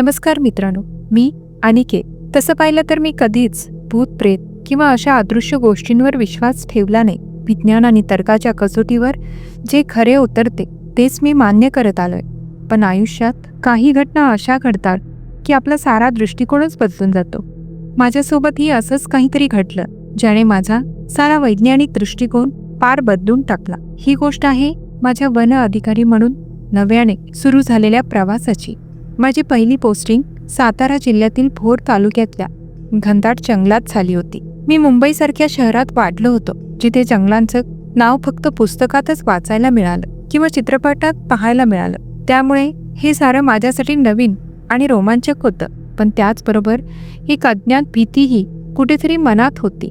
नमस्कार मित्रांनो मी अनिके. तसं पाहिलं तर मी कधीच भूत प्रेत किंवा अशा अदृश्य गोष्टींवर विश्वास ठेवला नाही. विज्ञान आणि तर्काच्या कसोटीवर जे खरे उतरते तेच मी मान्य करत आलोय. पण आयुष्यात काही घटना अशा घडतात की आपला सारा दृष्टिकोनच बदलून जातो. माझ्यासोबतही असंच काहीतरी घडलं ज्याने माझा सारा वैज्ञानिक दृष्टिकोन पार बदलून टाकला. ही गोष्ट आहे माझ्या वन अधिकारी म्हणून नव्याने सुरू झालेल्या प्रवासाची. माझी पहिली पोस्टिंग सातारा जिल्ह्यातील भोर तालुक्यातल्या घनदाट जंगलात झाली होती. मी मुंबईसारख्या शहरात वाढलो होतो जिथे जंगलांचं नाव फक्त पुस्तकातच वाचायला मिळालं किंवा चित्रपटात पाहायला मिळालं. त्यामुळे हे सारं माझ्यासाठी नवीन आणि रोमांचक होतं. पण त्याचबरोबर एक अज्ञात भीतीही कुठेतरी मनात होती.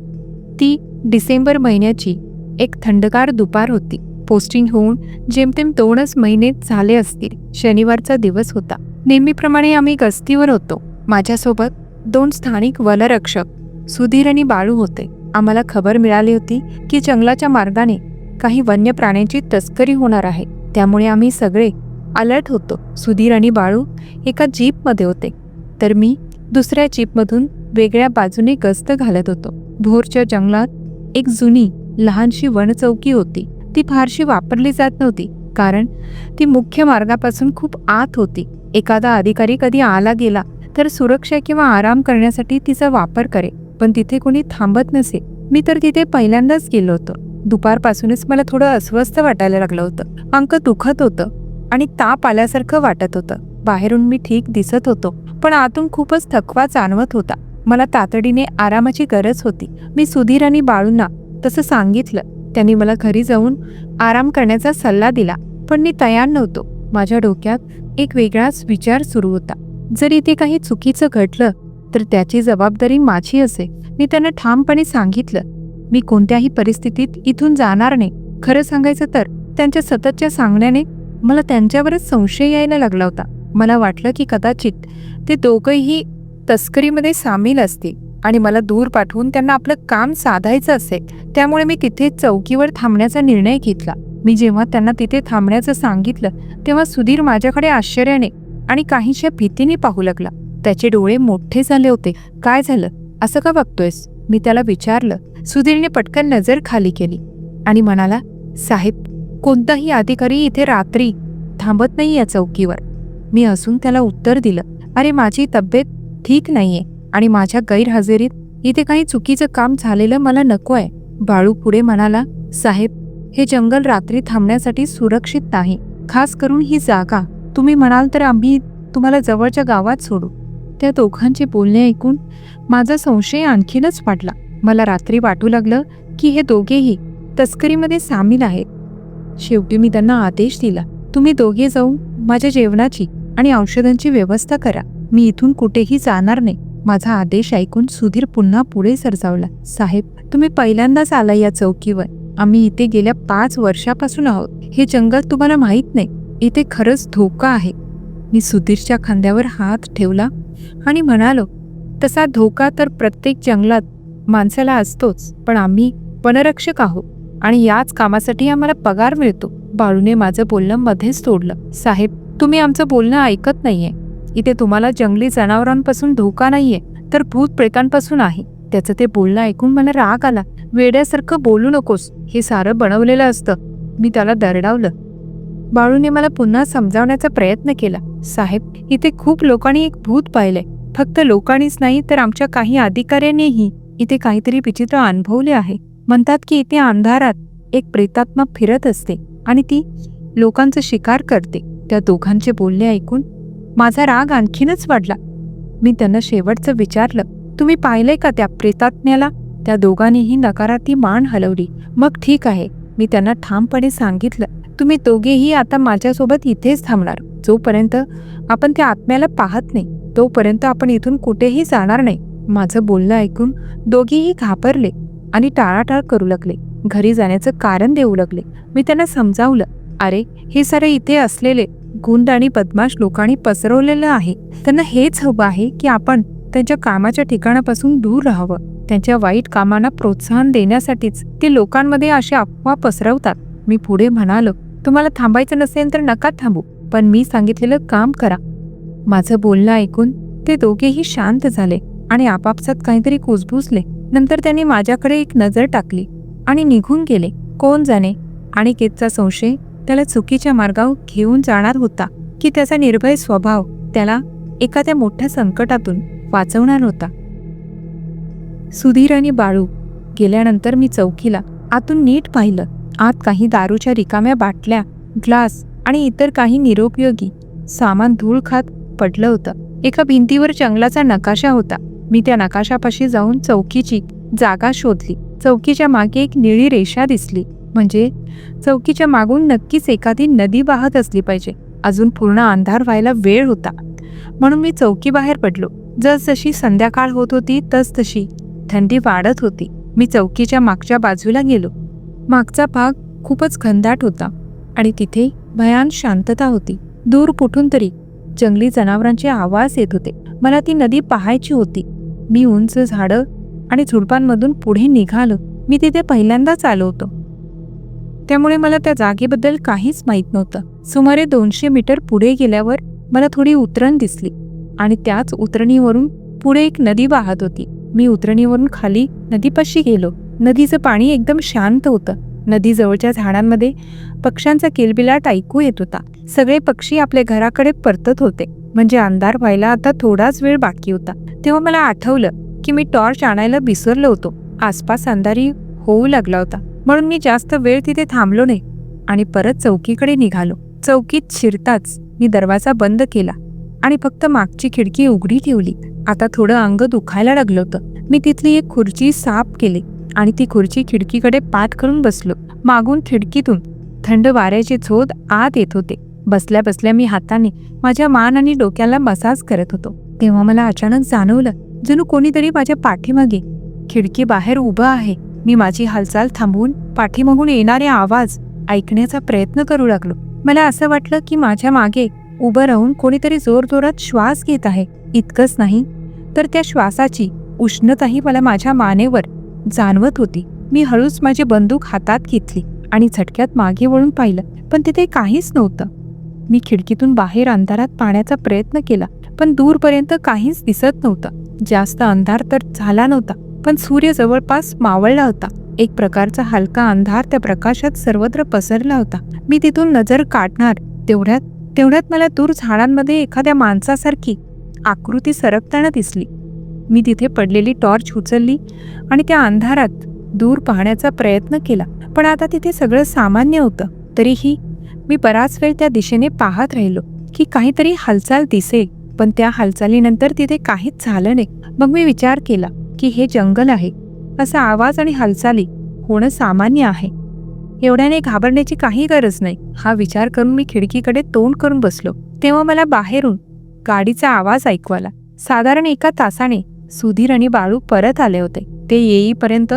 ती डिसेंबर महिन्याची एक थंडगार दुपार होती. पोस्टिंग होऊन जेमतेम दोनच महिने झाले असतील शनिवारचा दिवस होता. नेहमीप्रमाणे आम्ही गस्तीवर होतो. माझ्यासोबत दोन स्थानिक वनरक्षक सुधीर आणि बाळू होते. आम्हाला खबर मिळाली होती की जंगलाच्या मार्गाने काही वन्य प्राण्यांची तस्करी होणार आहे. त्यामुळे आम्ही सगळे अलर्ट होतो. सुधीर आणि बाळू एका जीपमध्ये होते. तर मी दुसऱ्या जीपमधून वेगळ्या बाजूने गस्त घालत होतो. भोरच्या जंगलात एक जुनी लहानशी वनचौकी होती. ती फारशी वापरली जात नव्हती कारण ती मुख्य मार्गापासून खूप आत होती. एखादा अधिकारी कधी आला गेला तर सुरक्षा किंवा आराम करण्यासाठी तिचा वापर करे पण तिथे कोणी थांबत नसे. मी तर तिथे पहिल्यांदाच गेलो होतो. दुपारपासूनच मला थोडं अस्वस्थ वाटायला लागलं होतं. अंक दुखत होतं आणि ताप आल्यासारखं वाटत होतं. बाहेरून मी ठीक दिसत होतो पण आतून खूपच थकवा जाणवत होता. मला तातडीने आरामाची गरज होती. मी सुधीर आणि बाळूंना तसं सांगितलं. त्यांनी मला घरी जाऊन आराम करण्याचा सल्ला दिला पण मी तयार नव्हतो. माझ्या डोक्यात एक वेगळाच विचार सुरू होता. जर इथे काही चुकीचं घडलं तर त्याची जबाबदारी माझी असे. मी त्यांना ठामपणे सांगितलं मी कोणत्याही परिस्थितीत इथून जाणार नाही. खरं सांगायचं तर त्यांच्या सततच्या सांगण्याने मला त्यांच्यावरच संशय यायला लागला होता. मला वाटलं की कदाचित ते दोघंही तस्करीमध्ये सामील असतील. आणि मला दूर पाठवून त्यांना आपलं काम साधायचं असेल त्यामुळे मी तिथे चौकीवर थांबण्याचा निर्णय घेतला. मी जेव्हा त्यांना तिथे थांबण्याचं सांगितलं तेव्हा सुधीर माझ्याकडे आश्चर्याने आणि काहीशा भीतीने पाहू लागला. त्याचे डोळे मोठे झाले होते. काय झालं? असं का बघतोयस? मी त्याला विचारलं. सुधीरने पटकन नजर खाली केली आणि म्हणाला साहेब कोणताही अधिकारी इथे रात्री थांबत नाही या चौकीवर. मी असून त्याला उत्तर दिलं अरे माझी तब्येत ठीक नाहीये. आणि माझ्या गैरहजेरीत इथे काही चुकीचं काम झालेलं मला नको आहे बाळू पुढे म्हणाला साहेब हे जंगल रात्री थांबण्यासाठी सुरक्षित नाही. खास करून ही जागा. तुम्ही म्हणाल तर आम्ही तुम्हाला जवळच्या गावात सोडू. त्या दोघांचे बोलणे ऐकून माझा संशय आणखीनच वाटला मला रात्री वाटू लागलं की हे दोघेही तस्करीमध्ये सामील आहेत. शेवटी मी त्यांना आदेश दिला तुम्ही दोघे जाऊन माझ्या जेवणाची आणि औषधांची व्यवस्था करा. मी इथून कुठेही जाणार नाही. माझा आदेश ऐकून सुधीर पुन्हा पुढे सरसावला. साहेब तुम्ही पहिल्यांदाच आला या चौकीवर. आम्ही इथे गेल्या पाच वर्षापासून आहोत. हे जंगल तुम्हाला माहीत नाही. इथे खरंच धोका आहे. मी सुधीरच्या खांद्यावर हात ठेवला आणि म्हणालो तसा धोका तर प्रत्येक जंगलात माणसाला असतोच पण आम्ही वनरक्षक आहोत आणि याच कामासाठी आम्हाला पगार मिळतो. बाळूने माझं बोलणं मध्येच तोडलं. साहेब तुम्ही आमचं बोलणं ऐकत नाहीये. इथे तुम्हाला जंगली जनावरांपासून धोका नाहीये तर भूत प्रेतांपासून आहे. त्याचं ते बोलणं ऐकून मला राग आला. वेड्यासारखं बोलू नकोस हे सारं बनवलेलं असतं. मी त्याला दरडावलं. बाळूने मला पुन्हा समजावण्याचा प्रयत्न केला. साहेब इथे खूप लोकांनी एक भूत पाहिलंय. फक्त लोकांनीच नाही तर आमच्या काही अधिकाऱ्यांनीही इथे काहीतरी विचित्र अनुभवले आहे. म्हणतात की इथे अंधारात एक प्रेतात्मा फिरत असते आणि ती लोकांचं शिकार करते. त्या दोघांचे बोलणे ऐकून माझा राग आणखीनच वाढला. मी त्यांना शेवटचं विचारलं तुम्ही पाहिलंय का त्या प्रेतात्म्याला? त्या दोघांनीही नकाराती मान हलवली. मग ठीक आहे. मी त्यांना ठामपणे सांगितलं तुम्ही दोघेही आता माझ्यासोबत इथेच थांबणार. जोपर्यंत आपण त्या आत्म्याला पाहत नाही तोपर्यंत आपण इथून कुठेही जाणार नाही. माझं बोलणं ऐकून दोघेही घाबरले आणि टाळाटाळ करू लागले. घरी जाण्याचं कारण देऊ लागले. मी त्यांना समजावलं अरे हे सारे इथे असलेले गुंड आणि बदमाश लोकांनी पसरवलेलं आहे. त्यांना हेच हवं आहे की आपण त्यांच्या कामाच्या ठिकाणापासून दूर राहावं. त्यांच्या वाईट कामांना प्रोत्साहन देण्यासाठीच ते लोकांमध्ये अशी अफवा पसरवतात. मी पुढे म्हणालो तुम्हाला थांबायचं नसेल तर नका थांबू पण मी सांगितलेलं काम करा. माझं बोलणं ऐकून ते दोघेही शांत झाले आणि आपापसात काहीतरी कुजबुजले. नंतर त्यांनी माझ्याकडे एक नजर टाकली आणि निघून गेले. कोण जाणे? आणि केतचा संशय त्याला चुकीच्या मार्गावर घेऊन जाणार होता की त्याचा निर्भय स्वभाव त्याला एखाद्या मोठ्या संकटातून वाचवणार होता. सुधीर आणि बाळू गेल्यानंतर मी चौकीला आतून नीट पाहिलं. आत काही दारूच्या रिकाम्या बाटल्या ग्लास आणि इतर काही निरुपयोगी सामान धूळ खात पडलं होतं. एका भिंतीवर जंगलाचा नकाशा होता. मी त्या नकाशापाशी जाऊन चौकीची जागा शोधली. चौकीच्या मागे एक निळी रेषा दिसली. म्हणजे चौकीच्या मागून नक्कीच एखादी नदी वाहत असली पाहिजे. अजून पूर्ण अंधार व्हायला वेळ होता. म्हणून मी चौकी बाहेर पडलो जसजशी संध्याकाळ होत होती तसतशी थंडी वाढत होती. मी चौकीच्या मागच्या बाजूला गेलो. मागचा भाग खूपच घनदाट होता आणि तिथे भयान शांतता होती. दूर कुठून तरी जंगली जनावरांचे आवाज येत होते. मला ती नदी पाहायची होती. मी उंच झाडं आणि झुडपांमधून पुढे निघालो. मी तिथे पहिल्यांदाच आलो होतो. त्यामुळे मला त्या जागेबद्दल काहीच माहीत नव्हतं. सुमारे दोनशे मीटर पुढे गेल्यावर मला थोडी उतरण दिसली आणि त्याच उतरणीवरून पुढे एक नदी वाहत होती. मी उतरणीवरून खाली नदीपाशी गेलो. नदीचं पाणी एकदम शांत होतं. नदीजवळच्या झाडांमध्ये पक्ष्यांचा किलबिलाट ऐकू येत होता. सगळे पक्षी आपल्या घराकडे परतत होते. म्हणजे अंधार व्हायला आता थोडाच वेळ बाकी होता. तेव्हा मला आठवलं की मी टॉर्च आणायला विसरलो होतो. आसपास अंधारी होऊ लागला होता. म्हणून मी जास्त वेळ तिथे थांबलो नाही आणि परत चौकीकडे निघालो. चौकीत शिरताच मी दरवाजा बंद केला आणि फक्त मागची खिडकी उघडी ठेवली. आता थोडं अंग दुखायला लागलं होतं. मी तिथली एक खुर्ची साफ केली आणि ती खुर्ची खिडकीकडे पाठ करून बसलो. मागून खिडकीतून थंड वाऱ्याचे झोत आत येत होते. बसल्या बसल्या मी हाताने माझ्या मान आणि डोक्याला मसाज करत होतो. तेव्हा मला अचानक जाणवलं जणू कोणीतरी माझ्या पाठीमागे खिडकी बाहेर उभं आहे. मी माझी हालचाल थांबवून पाठीमागून येणारे आवाज ऐकण्याचा प्रयत्न करू लागलो. मला असं वाटलं की माझ्या मागे उभं राहून कोणीतरी जोरजोरात श्वास घेत आहे. इतकंच नाही तर त्या श्वासाची उष्णताही मला माझ्या मानेवर जाणवत होती. मी हळूच माझी बंदूक हातात घेतली आणि झटक्यात मागे वळून पाहिलं पण तिथे काहीच नव्हतं. मी खिडकीतून बाहेर अंधारात पाहण्याचा प्रयत्न केला पण दूरपर्यंत काहीच दिसत नव्हतं. जास्त अंधार तर झाला नव्हता. पण सूर्य जवळपास मावळला होता. एक प्रकारचा हलका अंधार त्या प्रकाशात सर्वत्र पसरला होता. मी तिथून नजर काढणार तेवढ्यात तेवढ्यात मला दूर झाडांमध्ये एखाद्या माणसासारखी आकृती सरकताना दिसली. मी तिथे पडलेली टॉर्च उचलली आणि त्या अंधारात दूर पाहण्याचा प्रयत्न केला. पण आता तिथे सगळं सामान्य होतं. तरीही मी बराच वेळ त्या दिशेने पाहत राहिलो की काहीतरी हालचाल दिसेल पण त्या हालचालीनंतर तिथे काहीच झालं नाही. मग मी विचार केला की हे जंगल आहे असा आवाज आणि हालचाली होणं सामान्य आहे. एवढ्याने घाबरण्याची काही गरज नाही. हा विचार करून मी खिडकीकडे तोंड करून बसलो. तेव्हा मला बाहेरून गाडीचा आवाज ऐकू आला साधारण एका तासाने सुधीर आणि बाळू परत आले होते. ते येईपर्यंत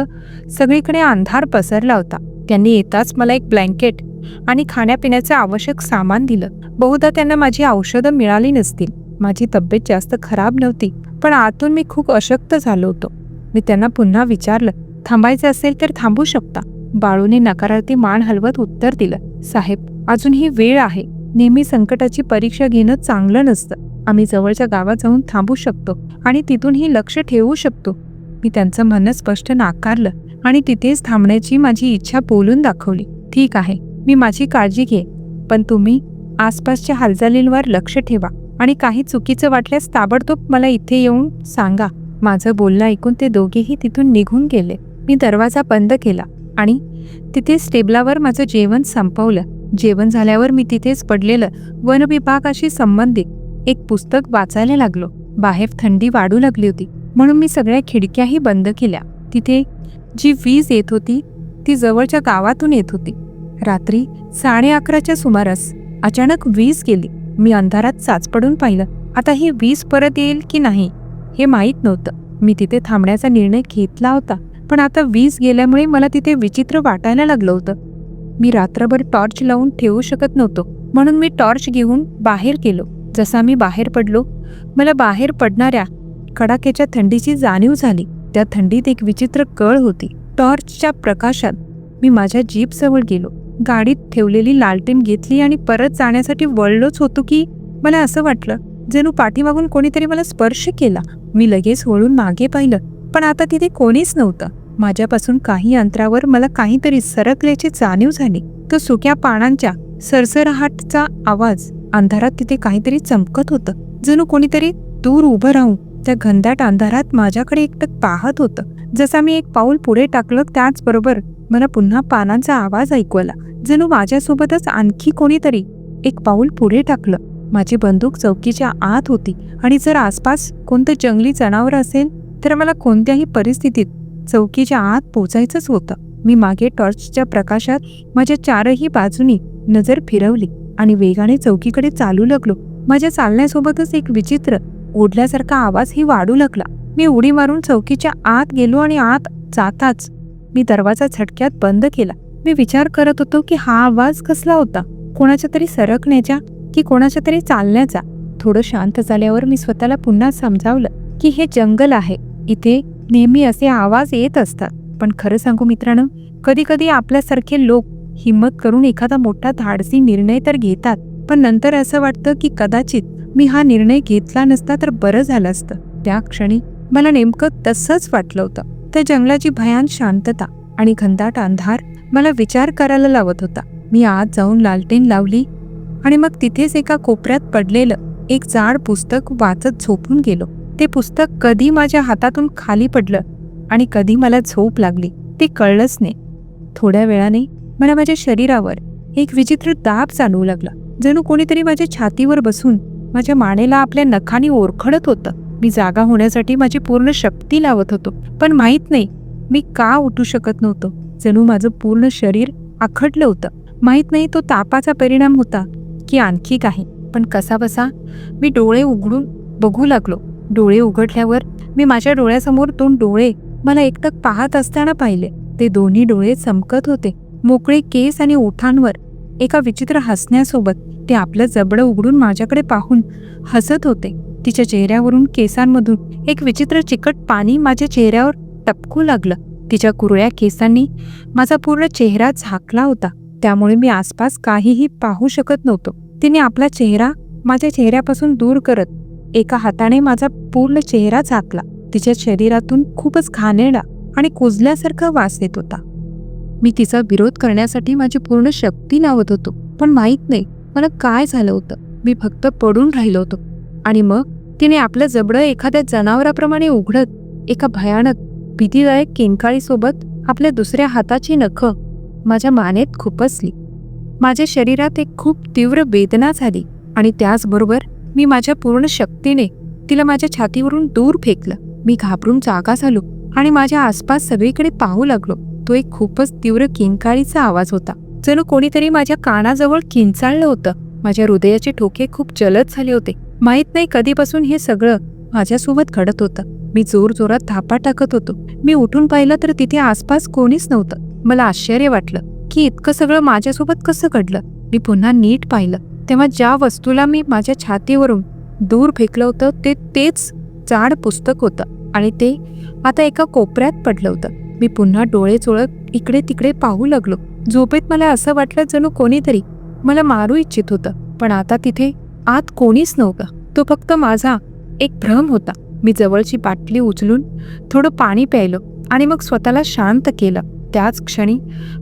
सगळीकडे अंधार पसरला होता. त्यांनी येताच मला एक ब्लँकेट आणि खाण्यापिण्याचं आवश्यक सामान दिलं. बहुधा त्यांना माझी औषधं मिळाली नसतील. माझी तब्येत जास्त खराब नव्हती पण आतून मी खूप अशक्त झालो होतो. मी त्यांना पुन्हा विचारलं थांबायचं असेल तर थांबू शकता. बाळूने नकारार्थी मान हलवत उत्तर दिलं साहेब अजून ही वेळ आहे. नेहमी संकटाची परीक्षा घेणं चांगलं नसतं. आम्ही जवळच्या गावात जाऊन थांबू शकतो आणि तिथूनही लक्ष ठेवू शकतो. मी त्यांचं म्हणणं स्पष्ट नाकारलं आणि तिथेच थांबण्याची माझी इच्छा बोलून दाखवली ठीक आहे मी माझी काळजी घे पण तुम्ही आसपासच्या हालचालींवर लक्ष ठेवा. आणि काही चुकीचं वाटल्यास ताबडतोब मला इथे येऊन सांगा. माझं बोलणं ऐकून ते दोघेही तिथून निघून गेले. मी दरवाजा बंद केला आणि तिथेच टेबलावर माझं जेवण संपवलं. जेवण झाल्यावर मी तिथेच पडलेलं वनविभागाशी संबंधित एक पुस्तक वाचायला लागलो. बाहेर थंडी वाढू लागली होती म्हणून मी सगळ्या खिडक्याही बंद केल्या. तिथे जी वीज येत होती ती जवळच्या गावातून येत होती. रात्री साडे अकराच्या सुमारास अचानक वीज गेली. मी अंधारात चाचपडून पाहिलं. आता ही वीज परत येईल की नाही हे माहीत नव्हतं. मी तिथे थांबण्याचा निर्णय घेतला होता पण आता वीज गेल्यामुळे मला तिथे विचित्र वाटायला लागलं होतं. मी रात्रभर टॉर्च लावून ठेवू शकत नव्हतो म्हणून मी टॉर्च घेऊन बाहेर गेलो. जसा मी बाहेर पडलो मला बाहेर पडणाऱ्या कडाक्याच्या थंडीची जाणीव झाली. त्या थंडीत एक विचित्र कळ होती. टॉर्चच्या प्रकाशात मी माझ्या जीपजवळ गेलो. गाडीत ठेवलेली लालटेन घेतली आणि परत जाण्यासाठी वळलोच होतो की मला असं वाटलं जणू पाठीमागून कोणीतरी मला स्पर्श केला. मी लगेच वळून मागे पाहिलं पण आता तिथे कोणीच नव्हतं. माझ्यापासून काही अंतरावर मला काहीतरी सरकल्याची जाणीव झाली. तो सुक्या पानांच्या सरसरहाटचा आवाज अंधारात तिथे काहीतरी चमकत होतं. जणू कोणीतरी दूर उभं राहून त्या घनदाट अंधारात माझ्याकडे एकटक पाहत होतं. जसा मी एक पाऊल पुढे टाकलं त्याचबरोबर मला पुन्हा पानांचा आवाज ऐकू आला. जणू माझ्यासोबतच आणखी कोणीतरी. एक पाऊल पुढे टाकलं. माझी बंदूक चौकीच्या आत होती आणि जर आसपास कोणतं जंगली जनावर असेल तर मला कोणत्याही परिस्थितीत चौकीच्या आत पोचायचंच होतं. मी मागे टॉर्चच्या प्रकाशात माझ्या चारही बाजूनी नजर फिरवली आणि वेगाने चौकीकडे चालू लागलो. माझ्या चालण्यासोबतच एक विचित्र ओढल्यासारखा आवाजही वाढू लागला. मी उडी मारून चौकीच्या आत गेलो आणि आत जाताच मी दरवाजा झटक्यात बंद केला. मी विचार करत होतो की हा आवाज कसला होता? कोणाच्या तरी सरकण्याच्या की कोणाच्या तरी चालण्याचा? थोडं शांत झाल्यावर मी स्वतःला पुन्हा समजावलं की हे जंगल आहे. इथे नेहमी असे आवाज येत असतात. पण खरं सांगू मित्रांनो कधी कधी आपल्यासारखे लोक हिंमत करून एखादा मोठा धाडसी निर्णय तर घेतात. पण नंतर असं वाटतं की कदाचित मी हा निर्णय घेतला नसता तर बरं झालं असतं. त्या क्षणी मला नेमकं तसंच वाटलं होतं. त्या जंगलाची भयान शांतता आणि घनदाट अंधार मला विचार करायला लावत होता. मी आत जाऊन लालटेन लावली आणि मग तिथेच एका कोपऱ्यात पडलेलं एक जाड पुस्तक वाचत झोपून गेलो. ते पुस्तक कधी माझ्या हातातून खाली पडलं आणि कधी मला झोप लागली ते कळलंच नाही. थोड्या वेळाने मला माझ्या शरीरावर एक विचित्र दाब जाणवू लागला. जणू कोणीतरी माझ्या छातीवर बसून माझ्या मानेला आपल्या नखाने ओरखडत होतं. मी जागा होण्यासाठी माझी पूर्ण शक्ती लावत होतो. पण माहीत नाही मी का उठू शकत नव्हतो. जणू माझं पूर्ण शरीर आखडलं होतं. माहीत नाही तो तापाचा परिणाम होता की आणखी काही. पण कसा बसा मी डोळे उघडून बघू लागलो. डोळे उघडल्यावर मी माझ्या डोळ्यासमोर दोन डोळे मला एकटक पाहत असताना पाहिले. ते दोन्ही डोळे चमकत होते. मोकळे केस आणि ओठांवर एका विचित्र हसण्यासोबत ते आपलं जबडं उघडून माझ्याकडे पाहून हसत होते. तिच्या चेहऱ्यावरून केसांमधून एक विचित्र चिकट पाणी माझ्या चेहऱ्यावर टपकू लागलं. तिच्या कुरळ्या केसांनी माझा पूर्ण चेहरा झाकला होता. त्यामुळे मी आसपास काहीही पाहू शकत नव्हतो. तिने आपला चेहरा माझ्या चेहऱ्यापासून दूर करत एका हाताने माझा पूर्ण चेहरा झाकला. तिच्या शरीरातून खूपच घाणेरडा आणि कुजल्यासारखा वास येत होता. मी तिचा विरोध करण्यासाठी माझी पूर्ण शक्ती लावत होतो. पण माहीत नाही मला काय झालं होतं. मी फक्त पडून राहिलो होतो. आणि मग तिने आपलं जबडं एखाद्या जनावराप्रमाणे उघडत एका भयानक भीतीदायक किंकाळीसोबत आपल्या दुसऱ्या हाताची नखं माझ्या मानेत खुपसली. माझ्या शरीरात एक खूप तीव्र वेदना झाली आणि त्याचबरोबर मी माझ्या पूर्ण शक्तीने तिला माझ्या छातीवरून दूर फेकलं. मी घाबरून जागा झालो आणि माझ्या आसपास सगळीकडे पाहू लागलो. तो एक खूपच तीव्र किंकाळीचा आवाज होता. जणू कोणीतरी माझ्या कानाजवळ किंचाळलं होतं. माझ्या हृदयाचे ठोके खूप जलद झाले होते. माहीत नाही कधीपासून हे सगळं माझ्यासोबत घडत होतं. मी जोर जोरात धापा टाकत होतो. मी उठून पाहिलं तर तिथे आसपास कोणीच नव्हतं. मला आश्चर्य वाटलं की इतकं सगळं माझ्यासोबत कसं घडलं. मी पुन्हा नीट पाहिलं. तेव्हा ज्या वस्तूला मी माझ्या छातीवरून दूर फेकलं होतं ते तेच जाड पुस्तक होतं आणि ते आता एका कोपऱ्यात पडलं होतं. मी पुन्हा डोळे चोळत इकडे तिकडे पाहू लागलो. झोपेत मला असं वाटलं जणू कोणीतरी मला मारू इच्छित होतं. पण आता तिथे आत कोणीच नव्हतं. तो फक्त माझा एक भ्रम होता. मी जवळची बाटली उचलून थोडं पाणी प्यायलो आणि मग स्वतःला शांत केलं. त्याच क्षणी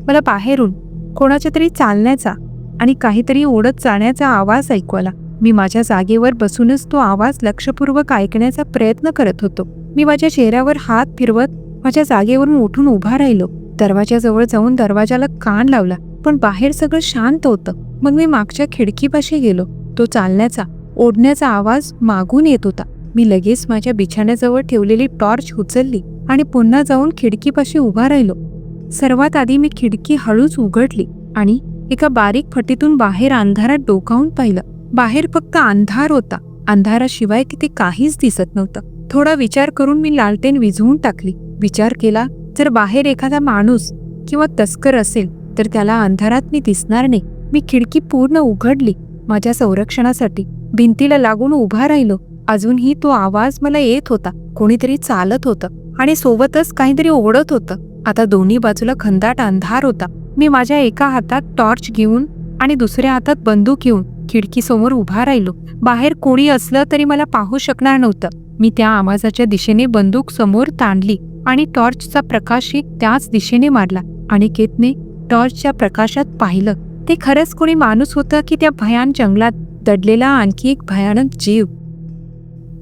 मला बाहेरून कोणाच्या तरी चालण्याचा आणि काहीतरी ओढत जाण्याचा आवाज ऐकू आला. मी माझ्या जागेवर बसूनच तो आवाज लक्षपूर्वक ऐकण्याचा प्रयत्न करत होतो. मी माझ्या चेहऱ्यावर हात फिरवत माझ्या जागेवरून उठून उभा राहिलो. दरवाजाजवळ जाऊन दरवाजाला कान लावला पण बाहेर सगळं शांत होतं. मग मी मागच्या खिडकीपाशी गेलो. तो चालण्याचा ओढण्याचा आवाज मागून येत होता. मी लगेच माझ्या बिछाण्याजवळ ठेवलेली टॉर्च उचलली आणि पुन्हा जाऊन खिडकीपाशी उभा राहिलो. सर्वात आधी मी खिडकी हळूच उघडली आणि एका बारीक फटीतून बाहेर अंधारात डोकावून पाहिलं. बाहेर फक्त अंधार होता. अंधाराशिवाय तिथे काहीच दिसत नव्हतं. थोडा विचार करून मी लालटेन विझवून टाकली. विचार केला जर बाहेर एखादा माणूस किंवा तस्कर असेल तर त्याला अंधारात मी दिसणार नाही. मी खिडकी पूर्ण उघडली माझ्या संरक्षणासाठी भिंतीला लागून उभा राहिलो. अजूनही तो आवाज मला येत होता. कोणीतरी चालत होतं आणि सोबतच काहीतरी ओढत होतं. आता दोन्ही बाजूला खंदाट अंधार होता. मी माझ्या एका हातात टॉर्च घेऊन आणि दुसऱ्या हातात बंदूक घेऊन खिडकीसमोर उभा राहिलो. बाहेर कोणी असलं तरी मला पाहू शकणार नव्हतं. मी त्या आवाजाच्या दिशेने बंदूक समोर ताणली आणि टॉर्चचा प्रकाशही त्याच दिशेने मारला. अनिकेतने टॉर्चच्या प्रकाशात पाहिलं. ते खरंच कोणी माणूस होतं की त्या भयान जंगलात दडलेला आणखी एक भयानक जीव?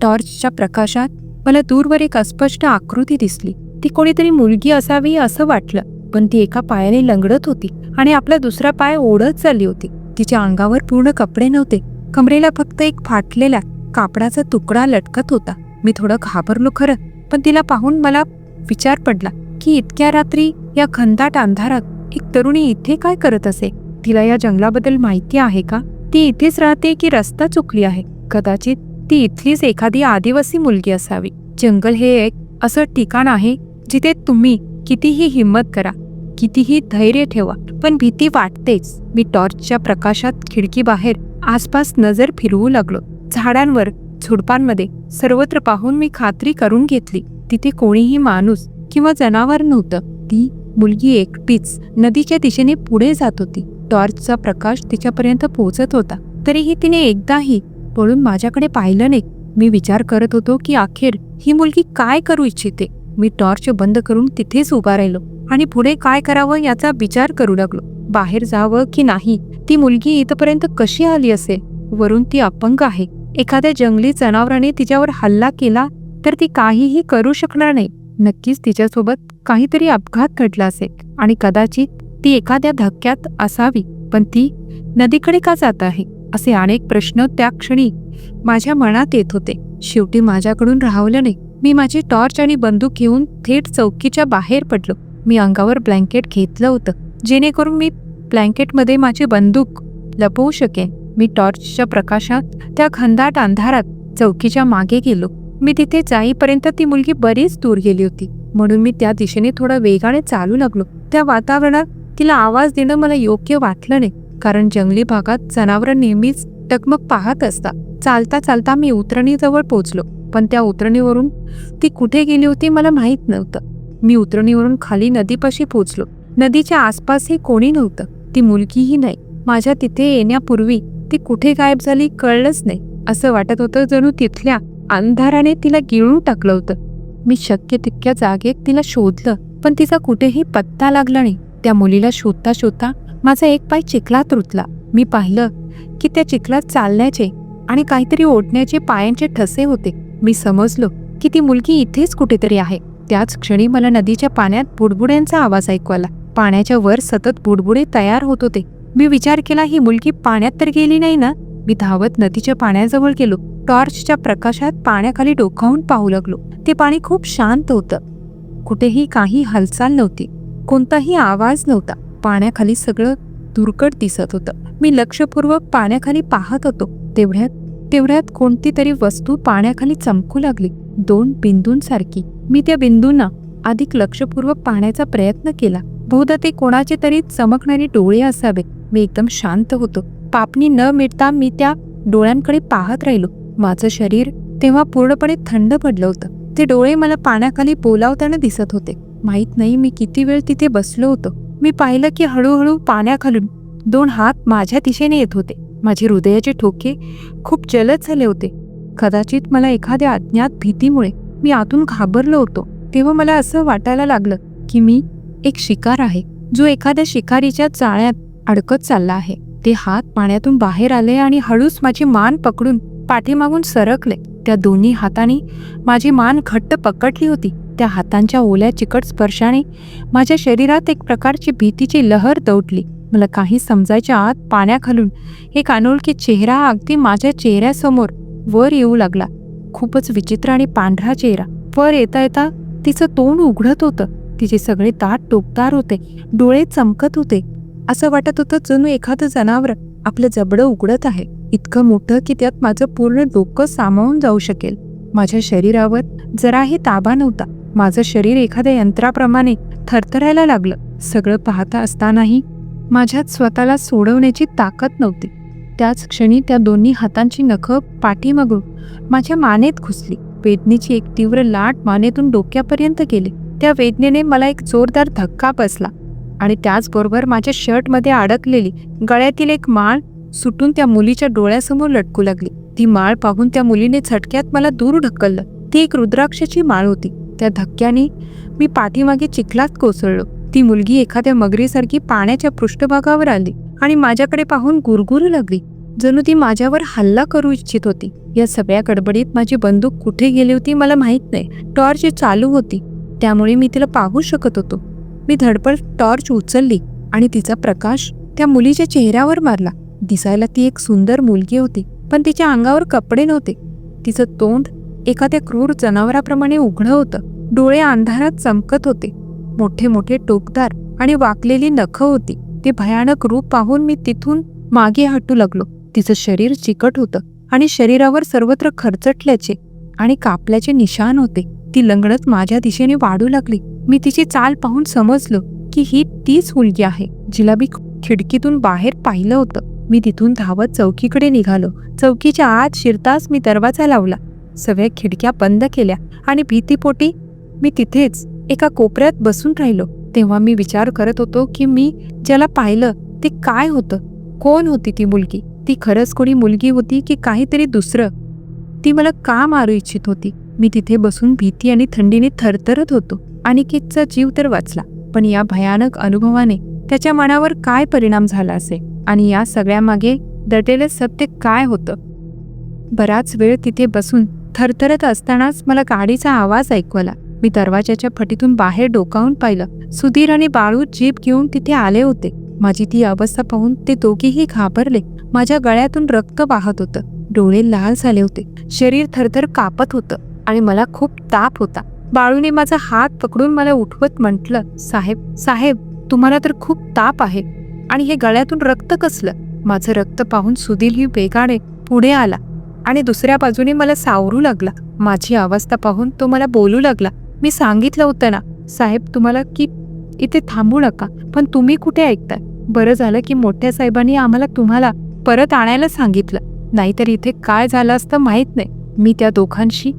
टॉर्चच्या प्रकाशात मला दूरवर एक अस्पष्ट आकृती दिसली. ती कोणीतरी मुलगी असावी असं वाटलं पण ती एका पायाने लंगडत होती आणि आपला दुसरा पाय ओढत चालली होती. तिच्या अंगावर पूर्ण कपडे नव्हते. कमरेला फक्त एक फाटलेला कापडाचा तुकडा लटकत होता. मी थोडं घाबरलो खरं पण तिला पाहून मला विचार पडला की इतक्या रात्री या खंदाट अंधारात एक तरुणी इथे काय करत असे? तिला या जंगलाबद्दल माहिती आहे का? ती इथेच राहते की रस्ता चुकली आहे. कदाचित ती इथलीच एखादी आदिवासी मुलगी असावी. जंगल हे एक असं ठिकाण आहे जिथे तुम्ही कितीही हिंमत करा कितीही धैर्य ठेवा पण भीती वाटतेच. मी टॉर्चच्या प्रकाशात खिडकीबाहेर आसपास नजर फिरवू लागलो. झाडांवर झुडपांमध्ये सर्वत्र पाहून मी खात्री करून घेतली. तिथे कोणीही माणूस किंवा जनावर नव्हतं. ती मुलगी एकटीच नदीच्या दिशेने पुढे जात होती. टॉर्चचा प्रकाश तिच्यापर्यंत पोहोचत होता. तरीही तिने एकदाही पळून माझ्याकडे पाहिलं नाही. मी विचार करत होतो की अखेर ही मुलगी काय करू इच्छिते? मी टॉर्च बंद करून तिथेच उभा राहिलो आणि पुढे काय करावं याचा विचार करू लागलो. बाहेर जावं की नाही? ती मुलगी इथपर्यंत कशी आली असेल? वरून ती अपंग आहे. एखाद्या जंगली जनावराने तिच्यावर हल्ला केला तर ती काहीही करू शकणार नाही. नक्कीच तिच्यासोबत काहीतरी अपघात घडला असेल आणि कदाचित ती एखाद्या धक्क्यात असावी पण ती नदीकडे का जात आहे? असे अनेक प्रश्न त्या क्षणी माझ्या मनात येत होते. शेवटी माझ्याकडून राहवलं नाही मी माझी टॉर्च आणि बंदूक घेऊन थेट चौकीच्या बाहेर पडलो. मी अंगावर ब्लँकेट घेतलं होतं. जेणेकरून मी ब्लँकेटमध्ये माझी बंदूक लपवू शकेन. मी टॉर्चच्या प्रकाशात त्या खंदाट अंधारात चौकीच्या मागे गेलो. मी तिथे जाईपर्यंत ती मुलगी बरीच दूर गेली होती. म्हणून मी त्या दिशेने थोडा वेगाने चालू लागलो. त्या वातावरणात तिला आवाज देणं मला योग्य वाटलं नाही. कारण जंगली भागात जनावर नेहमीच टकमक पाहत असतात. चालता चालता मी उतरणीजवळ पोचलो. पण त्या उतरणीवरून ती कुठे गेली होती मला माहीत नव्हतं. मी उतरणीवरून खाली नदीपाशी पोचलो. नदीच्या आसपासही कोणी नव्हतं. ती मुलगीही नाही. माझ्या तिथे येण्यापूर्वी ती कुठे गायब झाली कळलंच नाही. असं वाटत होतं जणू तिथल्या अंधाराने तिला गिळून टाकलं होतं. मी शक्य तितक्या जागेत तिला शोधलं पण तिचा कुठेही पत्ता लागला नाही. त्या मुलीला शोधता शोधता माझा एक पाय चिखलात रुतला. मी पाहिलं की त्या चिखलात चालण्याचे आणि काहीतरी ओढण्याचे पायांचे ठसे होते. मी समजलो की ती मुलगी इथेच कुठेतरी आहे. त्याच क्षणी मला नदीच्या पाण्यात बुडबुड्यांचा आवाज ऐकू आला. पाण्याच्या वर सतत बुडबुडे तयार होत होते. मी विचार केला ही मुलगी पाण्यात तर गेली नाही ना? मी धावत नदीच्या पाण्याजवळ गेलो. टॉर्चच्या प्रकाशात पाण्याखाली डोकावून पाहू लागलो. ते पाणी खूप शांत होतं. कुठेही काही हालचाल नव्हती. कोणताही आवाज नव्हता. पाण्याखाली सगळं दुर्कट दिसत होतं. मी लक्षपूर्वक पाण्याखाली पाहत होतो. तेवढ्यात तेवढ्यात कोणती तरी वस्तू पाण्याखाली चमकू लागली. दोन बिंदूंसारखी. मी त्या बिंदूंना अधिक लक्षपूर्वक पाहण्याचा प्रयत्न केला. बहुधा ते कोणाचे तरी चमकणारे डोळे असावे. मी एकदम शांत होतो. पापणी न मिटता मी त्या डोळ्यांकडे पाहत राहिलो. माझं शरीर तेव्हा पूर्णपणे थंड पडलं होतं. ते डोळे मला पाण्याखाली बोलावताना दिसत होते. माहीत नाही मी किती वेळ तिथे बसलो होतो. मी पाहिलं की हळूहळू पाण्याखालून दोन हात माझ्या दिशेने येत होते. माझे हृदयाचे ठोके खूप जलद झाले होते. कदाचित मला एखाद्या अज्ञात भीतीमुळे मी आतून घाबरलो होतो. तेव्हा मला असं वाटायला लागलं की मी एक शिकार आहे जो एखाद्या शिकारीच्या चाळ्यात अडकत चालला आहे. ते हात पाण्यातून बाहेर आले आणि हळूच माझी मान पकडून पाठीमागून सरकले. त्या दोन्ही हातांनी माझी मान घट्ट पकडली होती. त्या हातांच्या ओल्या चिकट स्पर्शाने माझ्या शरीरात एक प्रकारची भीतीची लहर दौडली. मला काही समजायच्या आत पाण्याखालून एक अनोळखी चेहरा अगदी माझ्या चेहऱ्यासमोर वर येऊ लागला. खूपच विचित्र आणि पांढरा चेहरा. वर येता येता तिचं तोंड उघडत होतं. तिचे सगळे दात टोकदार होते. डोळे चमकत होते. असं वाटत होतं जणू एखादं जनावर आपलं जबडं उघडत आहे. इतकं मोठं की त्यात माझं पूर्ण डोकं सामावून जाऊ शकेल. माझ्या शरीरावर जराही ताबा नव्हता. माझं शरीर एखाद्या यंत्राप्रमाणे थरथरायला लागलं. सगळं पाहता असतानाही माझ्यात स्वतःला सोडवण्याची ताकद नव्हती. त्याच क्षणी त्या दोन्ही हातांची नखं पाठीमागून माझ्या मानेत घुसली. वेदनेची एक तीव्र लाट मानेतून डोक्यापर्यंत गेली. त्या वेदनेने मला एक जोरदार धक्का बसला. आणि त्याचबरोबर माझ्या शर्टमध्ये अडकलेली गळ्यातील एक माळ सुटून त्या मुलीच्या डोळ्यासमोर लटकू लागली. ती माळ पाहून त्या मुलीने झटक्यात मला दूर ढकललं. ती एक रुद्राक्षाची माळ होती. त्या धक्क्याने मी पाठीमागे चिखलात कोसळलो. ती मुलगी एखाद्या मगरीसारखी पाण्याच्या पृष्ठभागावर आली आणि माझ्याकडे पाहून गुरगुरू लागली. जणू ती माझ्यावर हल्ला करू इच्छित होती. या सगळ्या गडबडीत माझी बंदूक कुठे गेली होती मला माहीत नाही. टॉर्च चालू होती. त्यामुळे मी तिला पाहू शकत होतो. मी धडपड टॉर्च उचलली आणि तिचा प्रकाश त्या मुलीच्या चेहऱ्यावर मारला. दिसायला ती एक सुंदर मुलगी होती पण तिच्या अंगावर कपडे नव्हते. तिचं तोंड एखाद्या क्रूर जनावराप्रमाणे उघडं होतं. डोळे अंधारात चमकत होते. मोठे मोठे टोकदार आणि वाकलेली नखं होती. ते भयानक रूप पाहून मी तिथून मागे हटू लागलो. तिचं शरीर चिकट होतं आणि शरीरावर सर्वत्र खरचटल्याचे आणि कापल्याचे निशान होते. ती लंगडत माझ्या दिशेने वाढू लागली. मी तिची चाल पाहून समजलो की ही तीच मुलगी आहे जिला मी खिडकीतून बाहेर पाहिलं होतं. मी तिथून धावत चौकीकडे निघालो. चौकीच्या आत शिरताच मी दरवाजा लावला. सगळ्या खिडक्या बंद केल्या आणि भीतीपोटी मी तिथेच एका कोपऱ्यात बसून राहिलो. तेव्हा मी विचार करत होतो की मी ज्याला पाहिलं ते काय होतं? कोण होती ती मुलगी? ती खरंच कोणी मुलगी होती की काहीतरी दुसरं? ती मला का मारू इच्छित होती? मी तिथे बसून भीती आणि थंडीने थरथरत होतो. अनिकेतचा जीव तर वाचला पण या भयानक अनुभवाने त्याच्या मनावर काय परिणाम झाला असे? आणि या सगळ्यामागे दटेलं सत्य काय होतं? बराच वेळ तिथे बसून थरथरत असतानाच मला गाडीचा आवाज ऐकू आला. मी दरवाजाच्या फटीतून बाहेर डोकावून पाहिलं. सुधीर आणि बाळू जीप घेऊन तिथे आले होते. माझी ती अवस्था पाहून ते दोघेही घाबरले. माझ्या गळ्यातून रक्त वाहत होतं. डोळे लाल झाले होते. शरीर थरथर कापत होतं. आणि मला खूप ताप होता. बाळूने माझा हात पकडून मला उठवत म्हटलं साहेब साहेब तुम्हाला तर खूप ताप आहे. आणि हे गळ्यातून रक्त कसलं? माझं रक्त पाहून सुधीर ही वेगाने पुढे आला आणि दुसऱ्या बाजूने मला सावरू लागला. माझी अवस्था पाहून तो मला बोलू लागला. मी सांगितलं होतं ना साहेब तुम्हाला की इथे थांबू नका पण तुम्ही कुठे ऐकताय? बरं झालं की मोठ्या साहेबांनी आम्हाला तुम्हाला परत आणायला सांगितलं. नाहीतर इथे काय झालं असतं माहीत नाही. मी त्या दोघांशी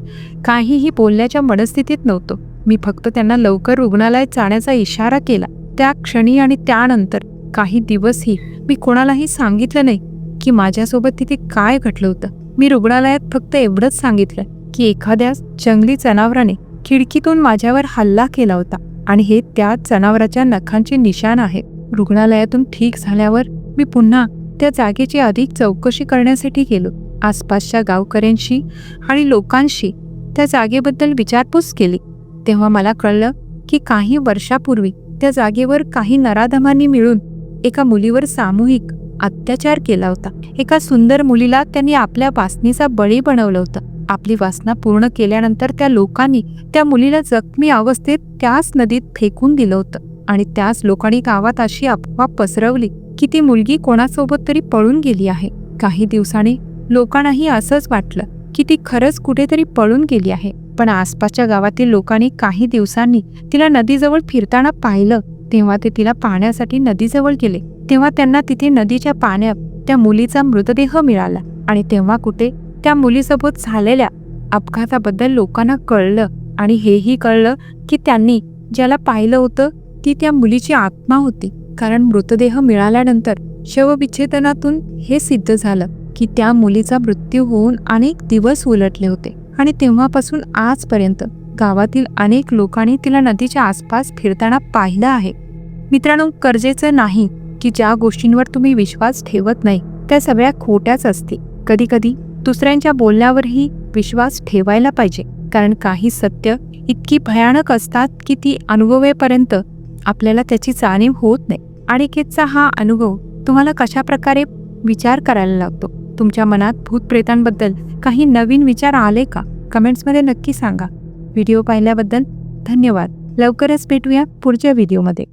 काहीही बोलण्याच्या मनस्थितीत नव्हतो. मी फक्त त्यांना लवकर रुग्णालयात जाण्याचा इशारा केला. त्या क्षणी आणि त्यानंतर काही दिवसही मी कोणालाही सांगितलं नाही की माझ्यासोबत तिथे काय घडलं होतं. मी रुग्णालयात फक्त एवढंच सांगितलं की एखाद्या जंगली जनावराने खिडकीतून माझ्यावर हल्ला केला होता आणि हे त्या जनावराच्या नखांचे निशाण आहे. रुग्णालयातून ठीक झाल्यावर मी पुन्हा त्या जागेची अधिक चौकशी करण्यासाठी गेलो. आसपासच्या गावकऱ्यांशी आणि लोकांशी त्या जागेबद्दल विचारपूस केली. तेव्हा मला कळलं की काही वर्षापूर्वी त्या जागेवर काही नराधमांनी मिळून एका मुलीवर सामूहिक अत्याचार केला होता. एका सुंदर मुलीला त्यांनी आपल्या वासनेचा बळी बनवलं होतं. आपली वासना पूर्ण केल्यानंतर त्या लोकांनी त्या मुलीला जखमी अवस्थेत त्याच नदीत फेकून दिलं होतं आणि त्याच लोकांनी गावात अशी अफवा पसरवली की ती मुलगी कोणासोबत तरी पळून गेली आहे. काही दिवसांनी लोकांनाही असंच वाटलं की ती खरंच कुठेतरी पळून गेली आहे. पण आसपासच्या गावातील लोकांनी काही दिवसांनी तिला नदीजवळ फिरताना पाहिलं. तेव्हा ते तिला पाहण्यासाठी नदीजवळ गेले. तेव्हा त्यांना तिथे नदीच्या पाण्यात त्या मुलीचा मृतदेह मिळाला. आणि तेव्हा कुठे त्या मुलीसोबत झालेल्या अपघाताबद्दल लोकांना कळलं. आणि हेही कळलं की त्यांनी ज्याला पाहिलं होतं ती त्या मुलीची आत्मा होती. कारण मृतदेह मिळाल्यानंतर शवविच्छेदनातून हे सिद्ध झालं की त्या मुलीचा मृत्यू होऊन अनेक दिवस उलटले होते. आणि तेव्हापासून आजपर्यंत गावातील अनेक लोकांनी तिला नदीच्या आसपास फिरताना पाहिलं आहे. मित्रांनो गरजेचं नाही की ज्या गोष्टींवर तुम्ही विश्वास ठेवत नाही त्या सगळ्या खोट्याच असतील. कधी कधी दुसऱ्यांच्या बोलण्यावरही विश्वास ठेवायला पाहिजे कारण काही सत्य इतकी भयानक असतात की ती अनुभवेपर्यंत आपल्याला त्याची जाणीव होत नाही. अनिकेतचा हा अनुभव तुम्हाला कशा प्रकारे विचार करायला लागतो? तुमच्या मनात भूतप्रेतांबद्दल काही नवीन विचार आले का? कमेंट्समध्ये नक्की सांगा. व्हिडिओ पाहिल्याबद्दल धन्यवाद. लवकरच भेटूया पुढच्या व्हिडिओमध्ये.